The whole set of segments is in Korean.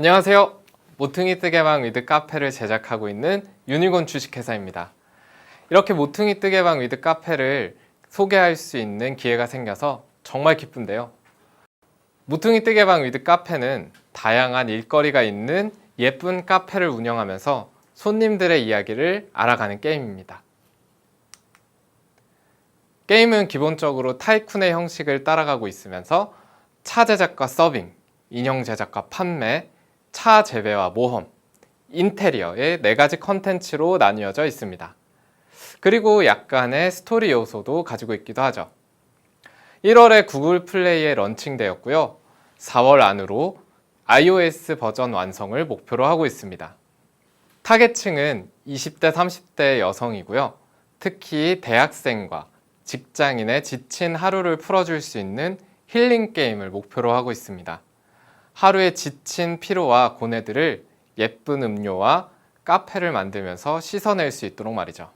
안녕하세요. 모퉁이 뜨개방 위드 카페를 제작하고 있는 유니곤 주식회사입니다. 이렇게 모퉁이 뜨개방 위드 카페를 소개할 수 있는 기회가 생겨서 정말 기쁜데요. 모퉁이 뜨개방 위드 카페는 다양한 일거리가 있는 예쁜 카페를 운영하면서 손님들의 이야기를 알아가는 게임입니다. 게임은 기본적으로 타이쿤의 형식을 따라가고 있으면서 차 제작과 서빙, 인형 제작과 판매, 차 재배와 모험, 인테리어의 네 가지 컨텐츠로 나뉘어져 있습니다. 그리고 약간의 스토리 요소도 가지고 있기도 하죠. 1월에 구글 플레이에 런칭되었고요. 4월 안으로 iOS 버전 완성을 목표로 하고 있습니다. 타겟층은 20대, 30대 여성이고요. 특히 대학생과 직장인의 지친 하루를 풀어줄 수 있는 힐링 게임을 목표로 하고 있습니다. 하루의 지친 피로와 고뇌들을 예쁜 음료와 카페를 만들면서 씻어낼 수 있도록 말이죠.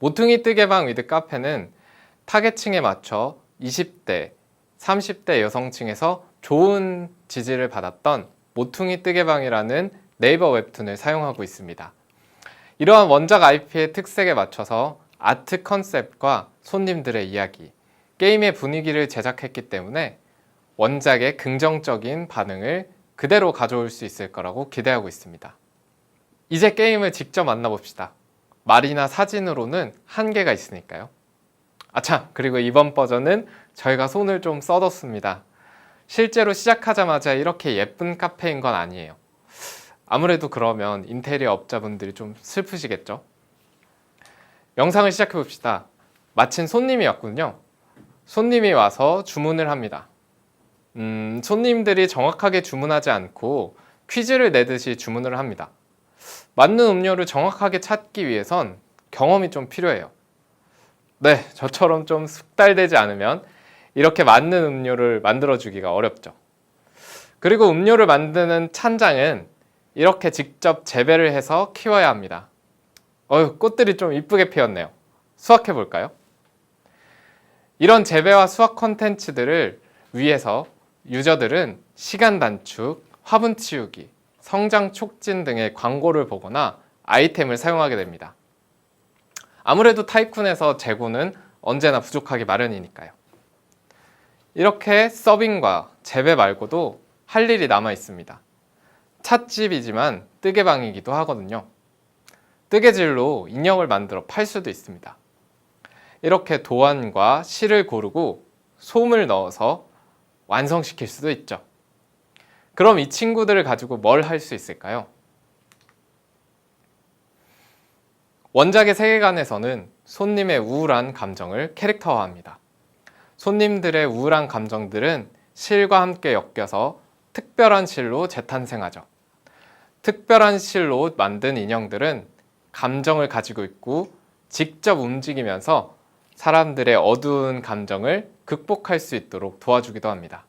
모퉁이 뜨개방 위드 카페는 타겟층에 맞춰 20대, 30대 여성층에서 좋은 지지를 받았던 모퉁이 뜨개방이라는 네이버 웹툰을 사용하고 있습니다. 이러한 원작 IP의 특색에 맞춰서 아트 컨셉과 손님들의 이야기, 게임의 분위기를 제작했기 때문에 원작의 긍정적인 반응을 그대로 가져올 수 있을 거라고 기대하고 있습니다. 이제 게임을 직접 만나봅시다. 말이나 사진으로는 한계가 있으니까요. 아참, 그리고 이번 버전은 저희가 손을 좀 써뒀습니다. 실제로 시작하자마자 이렇게 예쁜 카페인 건 아니에요. 아무래도 그러면 인테리어 업자분들이 좀 슬프시겠죠? 영상을 시작해 봅시다. 마침 손님이 왔군요. 손님이 와서 주문을 합니다. 음, 손님들이 정확하게 주문하지 않고 퀴즈를 내듯이 주문을 합니다. 맞는 음료를 정확하게 찾기 위해선 경험이 좀 필요해요. 네, 저처럼 좀 숙달되지 않으면 이렇게 맞는 음료를 만들어 주기가 어렵죠. 그리고 음료를 만드는 찬장은 이렇게 직접 재배를 해서 키워야 합니다. 어휴, 꽃들이 좀 이쁘게 피었네요. 수확해 볼까요? 이런 재배와 수확 콘텐츠들을 위해서 유저들은 시간 단축, 화분 치우기, 성장 촉진 등의 광고를 보거나 아이템을 사용하게 됩니다. 아무래도 타이쿤에서 재고는 언제나 부족하기 마련이니까요. 이렇게 서빙과 재배 말고도 할 일이 남아 있습니다. 찻집이지만 뜨개방이기도 하거든요. 뜨개질로 인형을 만들어 팔 수도 있습니다. 이렇게 도안과 실을 고르고 솜을 넣어서 완성시킬 수도 있죠. 그럼 이 친구들을 가지고 뭘 할 수 있을까요? 원작의 세계관에서는 손님의 우울한 감정을 캐릭터화합니다. 손님들의 우울한 감정들은 실과 함께 엮여서 특별한 실로 재탄생하죠. 특별한 실로 만든 인형들은 감정을 가지고 있고 직접 움직이면서 사람들의 어두운 감정을 극복할 수 있도록 도와주기도 합니다.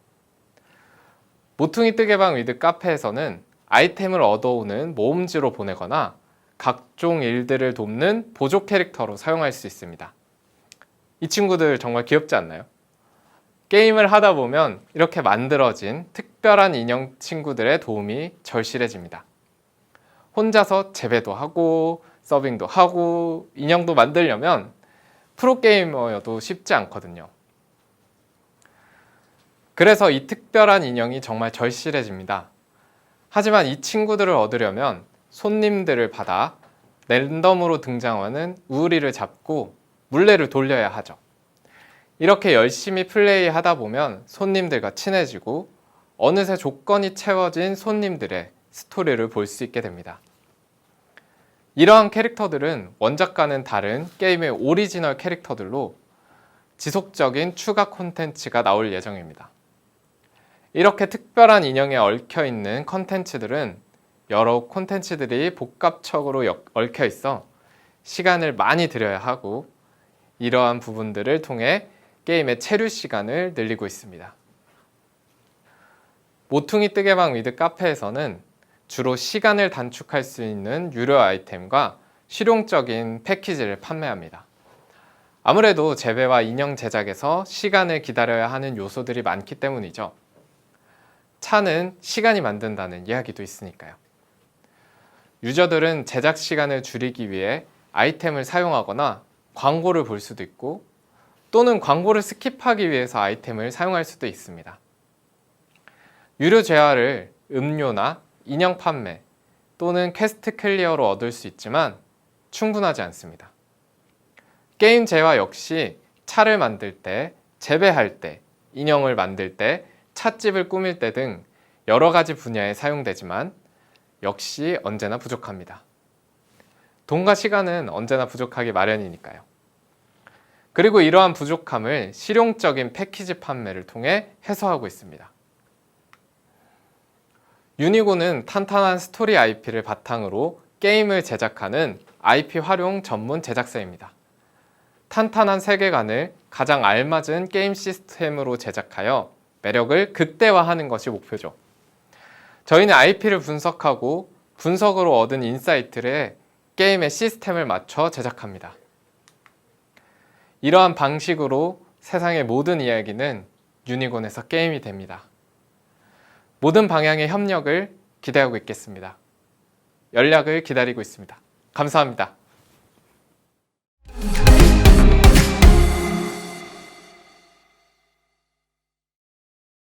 모퉁이 뜨개방 위드 카페에서는 아이템을 얻어오는 모음지로 보내거나 각종 일들을 돕는 보조 캐릭터로 사용할 수 있습니다. 이 친구들 정말 귀엽지 않나요? 게임을 하다 보면 이렇게 만들어진 특별한 인형 친구들의 도움이 절실해집니다. 혼자서 재배도 하고 서빙도 하고 인형도 만들려면 프로게이머여도 쉽지 않거든요. 그래서 이 특별한 인형이 정말 절실해집니다. 하지만 이 친구들을 얻으려면 손님들을 받아 랜덤으로 등장하는 우리를 잡고 물레를 돌려야 하죠. 이렇게 열심히 플레이하다 보면 손님들과 친해지고 어느새 조건이 채워진 손님들의 스토리를 볼 수 있게 됩니다. 이러한 캐릭터들은 원작과는 다른 게임의 오리지널 캐릭터들로 지속적인 추가 콘텐츠가 나올 예정입니다. 이렇게 특별한 인형에 얽혀 있는 컨텐츠들은 여러 콘텐츠들이 복합적으로 얽혀 있어 시간을 많이 들여야 하고 이러한 부분들을 통해 게임의 체류 시간을 늘리고 있습니다. 모퉁이 뜨개방 위드 카페에서는 주로 시간을 단축할 수 있는 유료 아이템과 실용적인 패키지를 판매합니다. 아무래도 재배와 인형 제작에서 시간을 기다려야 하는 요소들이 많기 때문이죠. 차는 시간이 만든다는 이야기도 있으니까요. 유저들은 제작 시간을 줄이기 위해 아이템을 사용하거나 광고를 볼 수도 있고 또는 광고를 스킵하기 위해서 아이템을 사용할 수도 있습니다. 유료 재화를 음료나 인형 판매 또는 퀘스트 클리어로 얻을 수 있지만 충분하지 않습니다. 게임 재화 역시 차를 만들 때, 재배할 때, 인형을 만들 때, 찻집을 꾸밀 때 등 여러 가지 분야에 사용되지만 역시 언제나 부족합니다. 돈과 시간은 언제나 부족하기 마련이니까요. 그리고 이러한 부족함을 실용적인 패키지 판매를 통해 해소하고 있습니다. 유니고는 탄탄한 스토리 IP를 바탕으로 게임을 제작하는 IP 활용 전문 제작사입니다. 탄탄한 세계관을 가장 알맞은 게임 시스템으로 제작하여 매력을 극대화하는 것이 목표죠. 저희는 IP를 분석하고 분석으로 얻은 인사이트를 게임의 시스템을 맞춰 제작합니다. 이러한 방식으로 세상의 모든 이야기는 유니곤에서 게임이 됩니다. 모든 방향의 협력을 기대하고 있겠습니다. 연락을 기다리고 있습니다. 감사합니다.